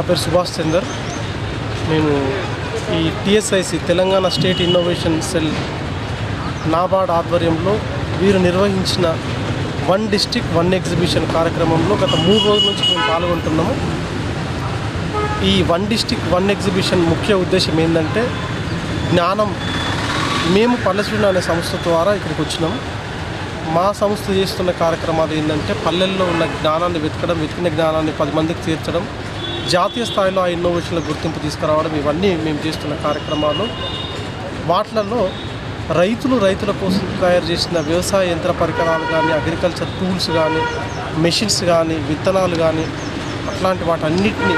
నా పేరు సుభాష్ చందర్. నేను ఈ TSIC Telangana state innovation cell NABARD ఆధ్వర్యంలో వీరు నిర్వహించిన వన్ డిస్టిక్ వన్ ఎగ్జిబిషన్ కార్యక్రమంలో గత మూడు రోజుల నుంచి మేము పాల్గొంటున్నాము. ఈ వన్ డిస్టిక్ వన్ ఎగ్జిబిషన్ ముఖ్య ఉద్దేశం ఏంటంటే జ్ఞానం మేము పల్లెసూడిన అనే సంస్థ ద్వారా ఇక్కడికి వచ్చినాము మా సంస్థ చేస్తున్న కార్యక్రమాలు ఏంటంటే పల్లెల్లో ఉన్న జ్ఞానాన్ని వెతకడం వెతికిన జ్ఞానాన్ని పది మందికి తీర్చడం జాతీయ స్థాయిలో ఆ ఇన్నోవేషన్ల గుర్తింపు తీసుకురావడం ఇవన్నీ మేము చేస్తున్న కార్యక్రమాలు. వాటిలలో రైతులు రైతుల కోసం తయారు చేసిన వ్యవసాయ యంత్ర పరికరాలు కానీ అగ్రికల్చర్ టూల్స్ కానీ మెషిన్స్ కానీ విత్తనాలు కానీ అట్లాంటి వాటన్నిటిని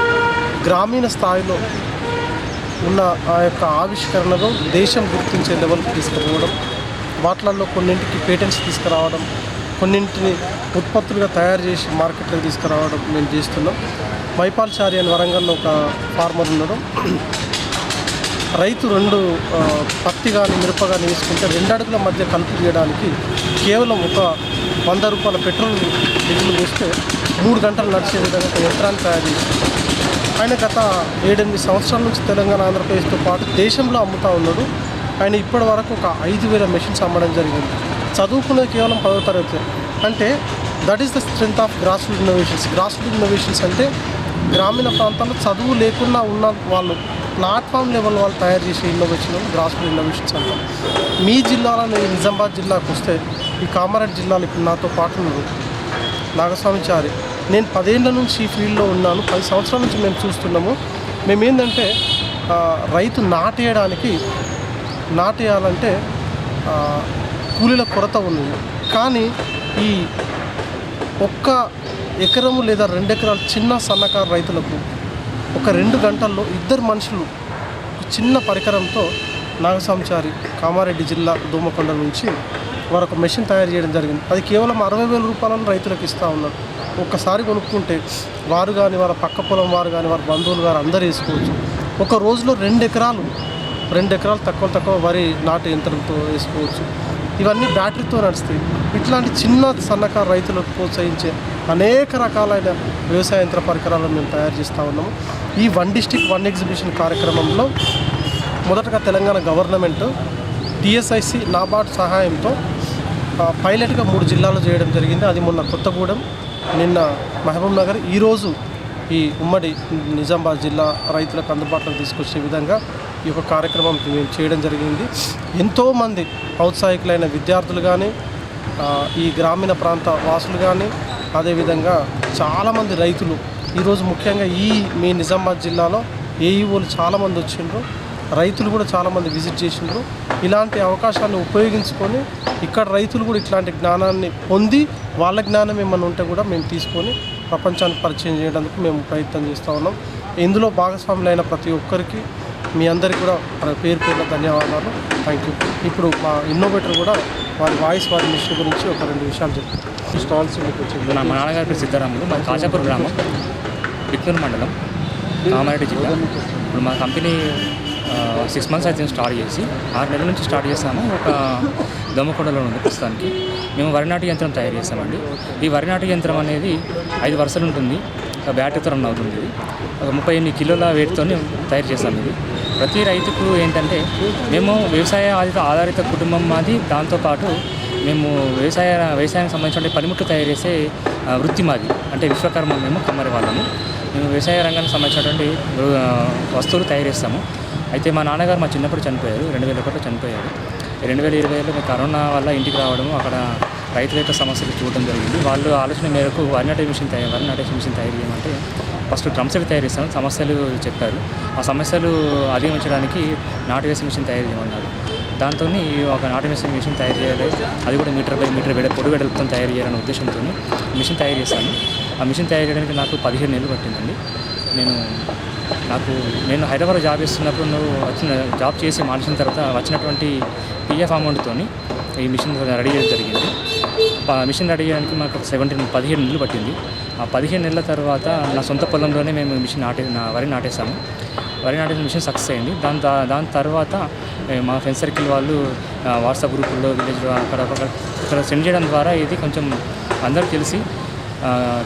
గ్రామీణ స్థాయిలో ఉన్న ఆ యొక్క ఆవిష్కరణలో దేశం గుర్తించే లెవెల్కి తీసుకుపోవడం వాటిలలో కొన్నింటికి పేటెంట్స్ తీసుకురావడం కొన్నింటిని ఉత్పత్తులుగా తయారు చేసి మార్కెట్లో తీసుకురావడం మేము చేస్తున్నాం. మైపాల్చారి అని వరంగల్లో ఒక ఫార్మర్ ఉండడం. రైతు రెండు పత్తి కానీ మిరప కానీ వేసుకుంటే రెండు అడుగుల మధ్య కలుపు తీయడానికి కేవలం ఒక వంద రూపాయల పెట్రోల్ బిల్లు వేస్తే మూడు గంటలు నడిచే విధంగా ఒక యంత్రాన్ని తయారు చేసి ఆయన గత ఏడెనిమిది సంవత్సరాల నుంచి తెలంగాణ ఆంధ్రప్రదేశ్తో పాటు దేశంలో అమ్ముతా ఉన్నాడు. ఆయన ఇప్పటి వరకు ఒక ఐదు వేల మెషిన్స్ అమ్మడం జరిగింది. చదువుకునే కేవలం పదవ తరగతి. అంటే that is the strength of grass root innovations grass root innovations అంటే గ్రామీణ ప్రాంతాల్లో చదువు లేకుండా ఉన్న వాళ్ళు ప్లాట్ఫామ్ లెవెల్ వాళ్ళు తయారు చేసే ఇన్నోవేషన్ గ్రాస్ రూట్ ఇన్నోవేషన్స్ అంటాం మీ జిల్లాలో నిజామాబాద్ జిల్లాకు వస్తే ఈ కామారెడ్డి జిల్లాలో ఇప్పుడు నాతో పాటు ఉన్నారు నాగస్వామిచారి. నేను పదేళ్ళ నుంచి ఈ ఫీల్డ్లో ఉన్నాను. పది సంవత్సరాల నుంచి మేము చూస్తున్నాము. మేమేంటంటే రైతు నాటేయడానికి నాటేయాలంటే కూలీల కొరత ఉంది. కానీ ఈ ఒక్క ఎకరము లేదా రెండు ఎకరాల చిన్న సన్నకారు రైతులకు ఒక రెండు గంటల్లో ఇద్దరు మనుషులు చిన్న పరికరంతో నాగస్వామిచారి కామారెడ్డి జిల్లా దోమకొండ నుంచి వారు ఒక మెషిన్ తయారు చేయడం జరిగింది. అది కేవలం అరవై వేల రూపాయలను రైతులకు ఇస్తూ ఉన్నారు. ఒక్కసారి కొనుక్కుంటే వారు కానీ వారి పక్క పొలం వారు కానీ వారి బంధువులు గారు అందరూ వేసుకోవచ్చు. ఒక రోజులో రెండు ఎకరాలు రెండు ఎకరాలు తక్కువ తక్కువ వరి నాటు యంత్రంతో వేసుకోవచ్చు. ఇవన్నీ బ్యాటరీతో నడుస్తాయి. ఇట్లాంటి చిన్న సన్నకారు రైతులకు ప్రోత్సహించే అనేక రకాలైన వ్యవసాయ యంత్ర పరికరాలను మేము తయారు చేస్తూ ఉన్నాము. ఈ వన్ డిస్టిక్ వన్ ఎగ్జిబిషన్ కార్యక్రమంలో మొదటగా తెలంగాణ గవర్నమెంట్ టిఎస్ఐసి నాబార్డ్ సహాయంతో పైలట్గా మూడు జిల్లాలు చేయడం జరిగింది. అది మొన్న కొత్తగూడెం నిన్న మహబూబ్ నగర్. ఈరోజు ఈ ఉమ్మడి నిజామాబాద్ జిల్లా రైతులకు అందుబాటులోకి తీసుకొచ్చే విధంగా ఈ యొక్క కార్యక్రమం మేము చేయడం జరిగింది. ఎంతోమంది ఔత్సాహికులైన విద్యార్థులు కానీ ఈ గ్రామీణ ప్రాంత వాసులు కానీ అదేవిధంగా చాలామంది రైతులు ఈరోజు ముఖ్యంగా ఈ మీ నిజామాబాద్ జిల్లాలో ఏఈఓలు చాలామంది వచ్చిండ్రు. రైతులు కూడా చాలామంది విజిట్ చేసిండ్రు. ఇలాంటి అవకాశాన్ని ఉపయోగించుకొని ఇక్కడ రైతులు కూడా ఇట్లాంటి జ్ఞానాన్ని పొంది వాళ్ళ జ్ఞానం ఏమన్నా ఉంటే కూడా మేము తీసుకొని ప్రపంచానికి పరిచయం చేయడానికి మేము ప్రయత్నం చేస్తూ ఉన్నాం. ఇందులో భాగస్వాములైన ప్రతి ఒక్కరికి మీ అందరికీ కూడా పేరు పేరు పేరున ధన్యవాదాలు. థ్యాంక్ యూ ఇప్పుడు మా ఇన్నోవేటర్ కూడా వారి వాయిస్ వారి మిషన్ గురించి ఒక రెండు విషయాలు చెప్తారు స్టాల్స్ మీకు నా మా నాన్నగారి పేరు సిద్ధారాములు. మా కాజాపూర్ గ్రామం. బిక్నూరు మండలం. కామారెడ్డి జిల్లా. ఇప్పుడు మా కంపెనీ సిక్స్ మంత్స్ అయితే స్టార్ట్ చేసి ఆరు నెలల నుంచి స్టార్ట్ చేసాము ఒక దమ్మకొండలో ఉంది ప్రస్తుతానికి. మేము వరినాటి యంత్రం తయారు చేస్తామండి. ఈ వరినాటి యంత్రం అనేది ఐదు వరుసలు ఉంటుంది. ఒక బ్యాటరీతో రన్ అవుతుంది. ఒక ముప్పై ఎనిమిది కిలోల వెయిట్తో తయారు చేస్తాం ఇది. ప్రతి రైతుకు ఏంటంటే మేము వ్యవసాయ ఆధారిత ఆధారిత కుటుంబం మాది. దాంతోపాటు మేము వ్యవసాయ వ్యవసాయానికి సంబంధించిన పనిముట్లు తయారు చేసే వృత్తి మాది. అంటే విశ్వకర్మ మేము కమ్మరి వాళ్ళము. మేము వ్యవసాయ రంగానికి సంబంధించినటువంటి వస్తువులు తయారు చేస్తాము. అయితే మా నాన్నగారు మా చిన్నప్పుడు చనిపోయారు. రెండు వేల ఒకటిలో చనిపోయారు. రెండు వేల ఇరవైలో మేము కరోనా వల్ల ఇంటికి రావడము అక్కడ రైతుల యొక్క సమస్యలు చూడడం జరిగింది. వాళ్ళు ఆలోచన మేరకు వరి నాటే మిషన్ తయారు వరినాటే మిషన్ తయారు చేయమంటే ఫస్ట్ డ్రమ్ సెట్ తయారు చేస్తాను సమస్యలు చెప్పారు. ఆ సమస్యలు అధిగమించడానికి నాటు వేసే మిషన్ తయారు చేయమన్నారు. దాంతో ఒక నాటు వేసే మిషన్ తయారు చేయాలి. అది కూడా మీటర్ బై మీటర్ వెడ పొడి వెడలతో తయారు చేయాలనే ఉద్దేశంతో మిషన్ తయారు చేశాను. ఆ మిషన్ తయారు చేయడానికి నాకు పదిహేను నెలలు పట్టిందండి. నేను నాకు నేను హైదరాబాద్ జాబ్ చేస్తున్నప్పుడు నువ్వు వచ్చిన జాబ్ చేసి మానేసిన తర్వాత వచ్చినటువంటి పిఎఫ్ అమౌంట్తో ఈ మిషన్ రెడీ చేయడం జరిగింది. మిషన్ రెడీ చేయడానికి మాకు సెవెంటీన్ పదిహేను నెలలు పట్టింది. ఆ పదిహేను నెలల తర్వాత నా సొంత పొలంలోనే మేము మిషన్ నాటే వరి నాటేసాము వరి నాటేసిన మిషన్ సక్సెస్ అయింది. దాని దాని తర్వాత మా ఫ్రెండ్ సర్కిల్ వాళ్ళు వాట్సాప్ గ్రూపుల్లో విలేజ్లో అక్కడ అక్కడ ఇక్కడ సెండ్ చేయడం ద్వారా ఇది కొంచెం అందరూ తెలిసి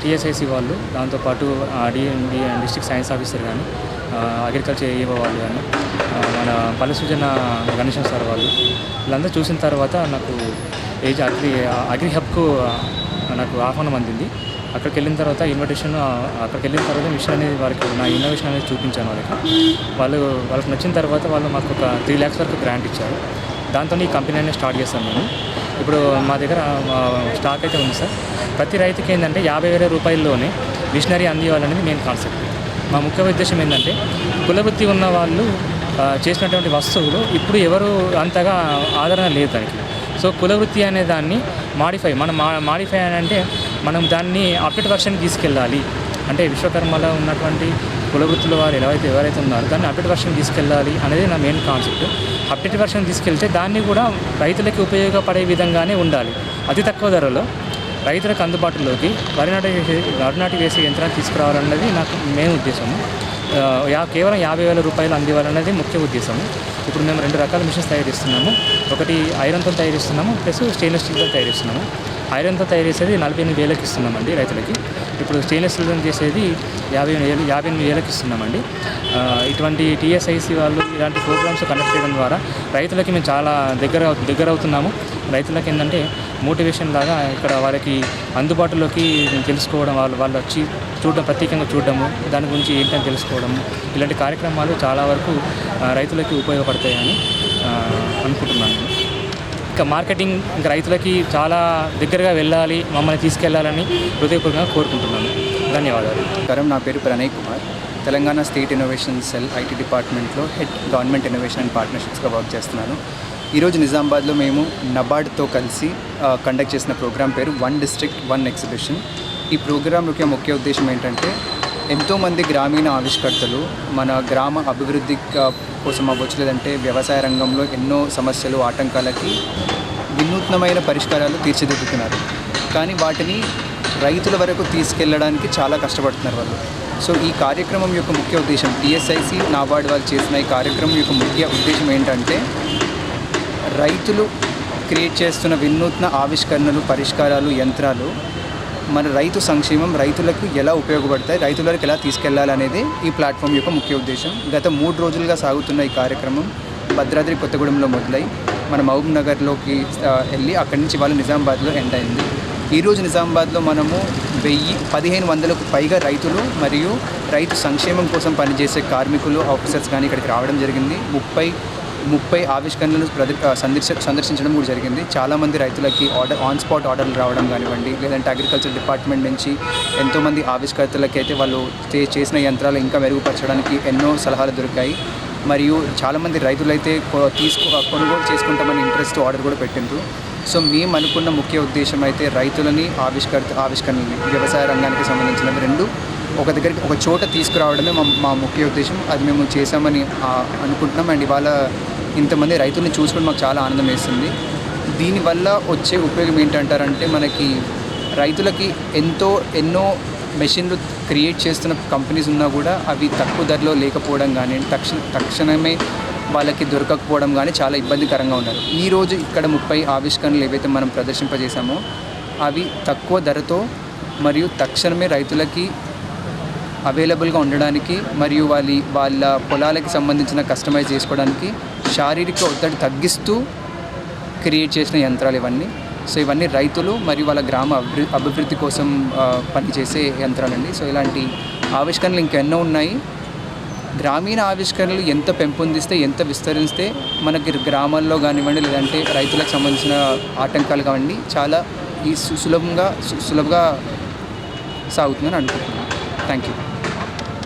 టీఎస్ఐసి వాళ్ళు దాంతోపాటు డిఎండి డిస్ట్రిక్ట్ సైన్స్ ఆఫీసర్ కానీ అగ్రికల్చర్ ఏఈఓ వాళ్ళు కానీ మన పల్లె సూచన గణేశం సార్ వాళ్ళు వీళ్ళందరూ చూసిన తర్వాత నాకు ఏజ్ అగ్రి అగ్రి హబ్కు నాకు ఆహ్వానం అందింది. అక్కడికి వెళ్ళిన తర్వాత ఇన్విటేషన్ అక్కడికి వెళ్ళిన తర్వాత మిషన్ అనేది వారికి నా ఇన్నోవేషన్ అనేది చూపించాను వాళ్ళకి. వాళ్ళు వాళ్ళకి నచ్చిన తర్వాత వాళ్ళు మాకు ఒక త్రీ ల్యాక్స్ వరకు గ్రాంట్ ఇచ్చారు. దాంతో ఈ కంపెనీ అనేది స్టార్ట్ చేస్తాను నేను ఇప్పుడు మా దగ్గర స్టాక్ అయితే ఉంది సార్. ప్రతి రైతుకి ఏంటంటే యాభై వేల రూపాయల్లోనే మిషనరీ అందివ్వాలనేది మెయిన్ కాన్సెప్ట్ మా ముఖ్య ఉద్దేశం ఏంటంటే కులవృత్తి ఉన్న వాళ్ళు చేసినటువంటి వస్తువులు ఇప్పుడు ఎవరు అంతగా ఆదరణ లేదు దానికి. సో కులవృత్తి అనే దాన్ని మాడిఫై మనం మా మాడిఫై అని అంటే మనం దాన్ని అప్డేట్ వర్షన్ తీసుకెళ్ళాలి. అంటే విశ్వకర్మలో ఉన్నటువంటి కులవృత్తుల వారు ఎవరైతే ఎవరైతే ఉన్నారో దాన్ని అప్డేట్ వర్షన్ తీసుకెళ్ళాలి అనేది నా మెయిన్ కాన్సెప్ట్ అప్డేట్ వర్షన్ తీసుకెళ్తే దాన్ని కూడా రైతులకి ఉపయోగపడే విధంగానే ఉండాలి. అతి తక్కువ ధరలో రైతులకు అందుబాటులోకి వరి నాటి వేసే వరి నాటి వేసే యంత్రాన్ని తీసుకురావాలన్నది నాకు మెయిన్ ఉద్దేశము. యా కేవలం యాభై వేల రూపాయలు అందివ్వాలన్నది ముఖ్య ఉద్దేశం ఇప్పుడు మేము రెండు రకాల మిషన్స్ తయారిస్తున్నాము ఒకటి ఐరన్తో తయారిస్తున్నాము ప్లస్ స్టెయిన్లెస్ స్టీల్తో తయారిస్తున్నాము ఐరన్తో తయారు చేసేది నలభై ఎనిమిది వేలకు ఇస్తున్నామండి రైతులకి. ఇప్పుడు స్టెయిన్లెస్ స్టీల్ చేసేది యాభై వేలు యాభై ఎనిమిది వేలకు ఇస్తున్నామండి. ఇటువంటి టీఎస్ఐసి వాళ్ళు ఇలాంటి ప్రోగ్రామ్స్ కండక్ట్ చేయడం ద్వారా రైతులకి మేము చాలా దగ్గర దగ్గర అవుతున్నాము. రైతులకి ఏంటంటే మోటివేషన్ లాగా ఇక్కడ వాళ్ళకి అందుబాటులోకి తెలుసుకోవడం వాళ్ళు వాళ్ళు వచ్చి చూడడం ప్రత్యేకంగా చూడడము దాని గురించి ఏంటని తెలుసుకోవడము ఇలాంటి కార్యక్రమాలు చాలా వరకు రైతులకి ఉపయోగపడతాయని అనుకుంటున్నాను. ఇంకా మార్కెటింగ్ ఇంకా రైతులకి చాలా దగ్గరగా వెళ్ళాలి మమ్మల్ని తీసుకెళ్ళాలని హృదయపూర్వకంగా కోరుకుంటున్నాను. ధన్యవాదాలు. కరం నా పేరు Pranay Kumar. Telangana state innovation cell IT డిపార్ట్మెంట్లో హెడ్ గవర్నమెంట్ ఇన్నోవేషన్ అండ్ పార్ట్నర్షిప్స్గా వర్క్ చేస్తున్నాను. ఈరోజు నిజామాబాద్లో మేము నబార్డ్తో కలిసి కండక్ట్ చేసిన ప్రోగ్రాం పేరు వన్ డిస్ట్రిక్ట్ వన్ ఎగ్జిబిషన్. ఈ ప్రోగ్రాం యొక్క ముఖ్య ఉద్దేశం ఏంటంటే ఎంతోమంది గ్రామీణ ఆవిష్కర్తలు మన గ్రామ అభివృద్ధి కోసం అవ్వచ్చు లేదంటే వ్యవసాయ రంగంలో ఎన్నో సమస్యలు ఆటంకాలకి వినూత్నమైన పరిష్కారాలు తీర్చిదిద్దుతున్నారు. కానీ వాటిని రైతుల వరకు తీసుకెళ్ళడానికి చాలా కష్టపడుతున్నారు వాళ్ళు. సో ఈ కార్యక్రమం యొక్క ముఖ్య ఉద్దేశం టీఎస్ఐసి నాబార్డ్ వాళ్ళు చేసిన ఈ కార్యక్రమం యొక్క ముఖ్య ఉద్దేశం ఏంటంటే రైతులు క్రియేట్ చేస్తున్న వినూత్న ఆవిష్కరణలు పరిష్కారాలు యంత్రాలు మన రైతు సంక్షేమం రైతులకు ఎలా ఉపయోగపడతాయి రైతులకు ఎలా తీసుకెళ్ళాలనేది ఈ ప్లాట్ఫామ్ యొక్క ముఖ్య ఉద్దేశం. గత మూడు రోజులుగా సాగుతున్న ఈ కార్యక్రమం భద్రాద్రి కొత్తగూడెంలో మొదలై మన మహబూబ్ నగర్లోకి వెళ్ళి అక్కడి నుంచి వాళ్ళు నిజామాబాద్లో ఎండ్ అయింది. ఈరోజు నిజామాబాద్లో మనము వెయ్యి పదిహేను వందలకు పైగా రైతులు మరియు రైతు సంక్షేమం కోసం పనిచేసే కార్మికులు ఆఫీసర్స్ కానీ ఇక్కడికి రావడం జరిగింది. ముప్పై ముప్పై ఆవిష్కరణలు ప్రద సందర్శ సందర్శించడం కూడా జరిగింది. చాలామంది రైతులకి ఆర్డర్ ఆన్ స్పాట్ ఆర్డర్లు రావడం కానివ్వండి లేదంటే అగ్రికల్చర్ డిపార్ట్మెంట్ నుంచి ఎంతోమంది ఆవిష్కర్తలకి అయితే వాళ్ళు చేసిన యంత్రాలు ఇంకా మెరుగుపరచడానికి ఎన్నో సలహాలు దొరికాయి. మరియు చాలామంది రైతులైతే కొ- తీసుకో కొనుగోలు చేసుకుంటామని ఇంట్రెస్ట్ ఆర్డర్ కూడా పెట్టిండ్రు. సో మేము అనుకున్న ముఖ్య ఉద్దేశం అయితే రైతులని ఆవిష్కర్త ఆవిష్కరణని వ్యవసాయ రంగానికి సంబంధించినవి రెండు. ఒక దగ్గరికి ఒక చోట తీసుకురావడమే మా మా ముఖ్య ఉద్దేశం. అది మేము చేసామని అనుకుంటున్నాం. అండ్ ఇవాళ ఇంతమంది రైతుల్ని చూసుకుని మాకు చాలా ఆనందం వేస్తుంది. దీనివల్ల వచ్చే ఉపయోగం ఏంటంటారంటే మనకి రైతులకి ఎంతో ఎన్నో మెషిన్లు క్రియేట్ చేస్తున్న కంపెనీస్ ఉన్నా కూడా అవి తక్కువ ధరలో లేకపోవడం కానీ తక్షణ తక్షణమే వాళ్ళకి దొరకకపోవడం కానీ చాలా ఇబ్బందికరంగా ఉన్నారు. ఈరోజు ఇక్కడ ముప్పై ఆవిష్కరణలు ఏవైతే మనం ప్రదర్శింపజేశామో అవి తక్కువ ధరతో మరియు తక్షణమే రైతులకి అవైలబుల్గా ఉండడానికి మరియు వాళ్ళ వాళ్ళ పొలాలకి సంబంధించిన కస్టమైజ్ చేసుకోవడానికి శారీరక ఒత్తిడి తగ్గిస్తూ క్రియేట్ చేసిన యంత్రాలు ఇవన్నీ. సో ఇవన్నీ రైతులు మరియు వాళ్ళ గ్రామ అభివృ అభివృద్ధి కోసం పనిచేసే యంత్రాలండి. సో ఇలాంటి ఆవిష్కరణలు ఇంకెన్నో ఉన్నాయి. గ్రామీణ ఆవిష్కరణలు ఎంత పెంపొందిస్తే ఎంత విస్తరిస్తే మనకి గ్రామాల్లో కానివ్వండి లేదంటే రైతులకు సంబంధించిన ఆటంకాలు కానివ్వండి చాలా ఈ సు- సులభంగా సు- సులభంగా సాగుతుందని అనుకుంటున్నాను. Thank you